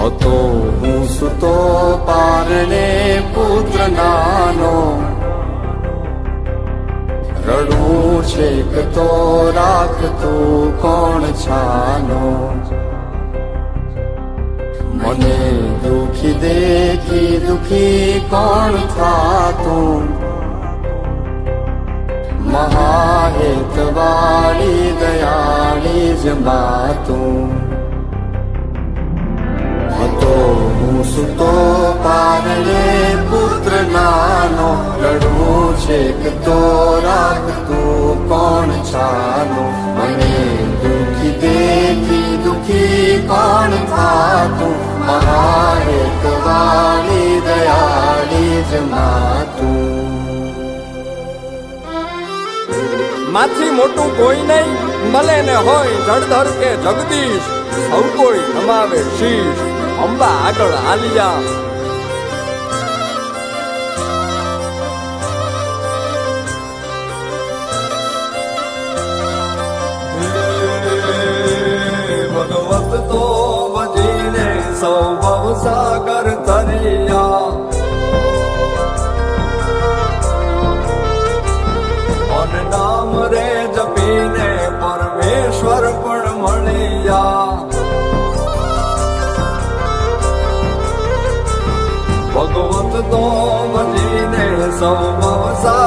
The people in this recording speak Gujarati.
હતો હું સુતો પારણે પુત્ર નાનો. રડું છેક તો રાખતું કોણ છાનો. મને દુખી દેખી દુખી કોણ થાતું. મહાહેત વાળી દયાળી જ માતું. સુતો પારણે પુત્ર નાનો લડવું છે તો રાખતું કોણ છાનો મને દુખી દેખી દુખી કોણ થાતું? મહારેક વાળી દયાળી જ માતું માથી મોટું કોઈ નહીં, મળે ને હોય જળધર કે જગદીશ. સૌ કોઈ નમાવે શીશ. અંબા આગળ આલિયા ભગવત તો વજીને સૌ ભવસાગર તરિયા તો બચીને સૌ સા